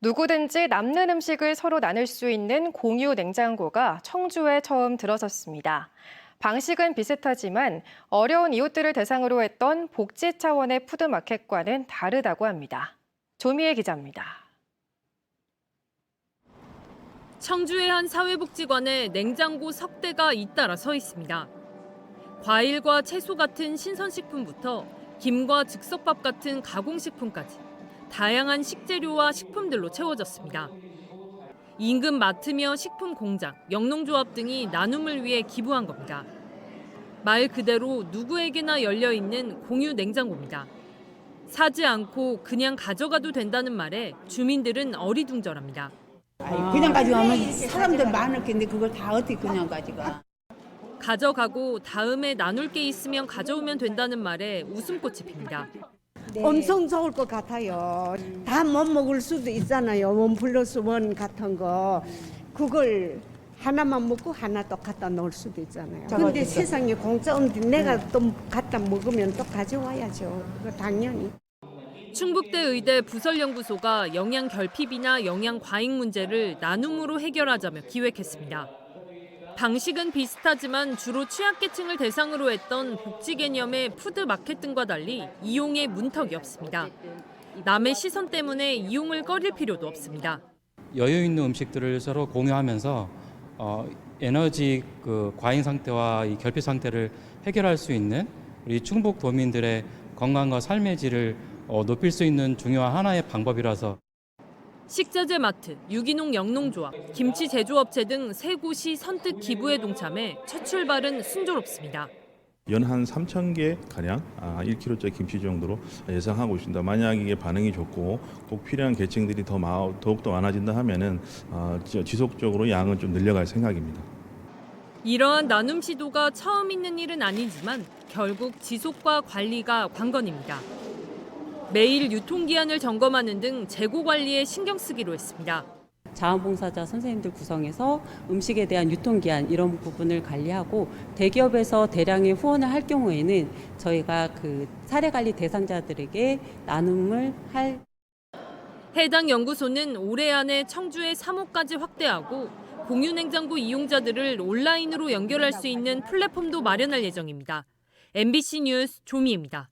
누구든지 남는 음식을 서로 나눌 수 있는 공유 냉장고가 청주에 처음 들어섰습니다. 방식은 비슷하지만 어려운 이웃들을 대상으로 했던 복지 차원의 푸드마켓과는 다르다고 합니다. 조미애 기자입니다. 청주의 한 사회복지관에 냉장고 석 대가 잇따라 서 있습니다. 과일과 채소 같은 신선식품부터 김과 즉석밥 같은 가공식품까지 다양한 식재료와 식품들로 채워졌습니다. 인근 마트며 식품 공장, 영농조합 등이 나눔을 위해 기부한 겁니다. 말 그대로 누구에게나 열려 있는 공유 냉장고입니다. 사지 않고 그냥 가져가도 된다는 말에 주민들은 어리둥절합니다. 아이, 그냥 가져가면 사람들 많을 텐데 그걸 다 어떻게 그냥 가져가? 가져가고 다음에 나눌 게 있으면 가져오면 된다는 말에 웃음꽃이 핍니다. 엄청 좋을 것 같아요. 다 못 먹을 수도 있잖아요. 원 플러스 원 같은 거. 그걸 하나만 먹고 하나 또 갖다 놓을 수도 있잖아요. 근데 세상에 공짜 없는데 내가 또 갖다 먹으면 또 가져와야죠. 그거 당연히. 충북대 의대 부설연구소가 영양 결핍이나 영양 과잉 문제를 나눔으로 해결하자며 기획했습니다. 방식은 비슷하지만 주로 취약계층을 대상으로 했던 복지 개념의 푸드 마켓 등과 달리 이용에 문턱이 없습니다. 남의 시선 때문에 이용을 꺼릴 필요도 없습니다. 여유 있는 음식들을 서로 공유하면서 어, 에너지 그 과잉 상태와 이 결핍 상태를 해결할 수 있는 우리 충북 도민들의 건강과 삶의 질을 어, 높일 수 있는 중요한 하나의 방법이라서 식자재 마트, 유기농 영농조합, 김치 제조업체 등 세 곳이 선뜻 기부에 동참해 첫 출발은 순조롭습니다. 연한 3천 개 가량 아, 1kg짜리 김치 정도로 예상하고 있습니다. 만약 이게 반응이 좋고 꼭 필요한 계층들이 더 마, 더욱더 많아진다 하면은 어, 지- 지속적으로 양은 좀 늘려갈 생각입니다. 이러한 나눔 시도가 처음 있는 일은 아니지만 결국 지속과 관리가 관건입니다. 매일 유통기한을 점검하는 등 재고 관리에 신경 쓰기로 했습니다. 자원봉사자 선생님들 구성해서 음식에 대한 유통기한 이런 부분을 관리하고 대기업에서 대량의 후원을 할 경우에는 저희가 그 사례 관리 대상자들에게 나눔을 할 해당 연구소는 올해 안에 청주의 3호까지 확대하고 공유 냉장고 이용자들을 온라인으로 연결할 수 있는 플랫폼도 마련할 예정입니다. MBC 뉴스 조미입니다.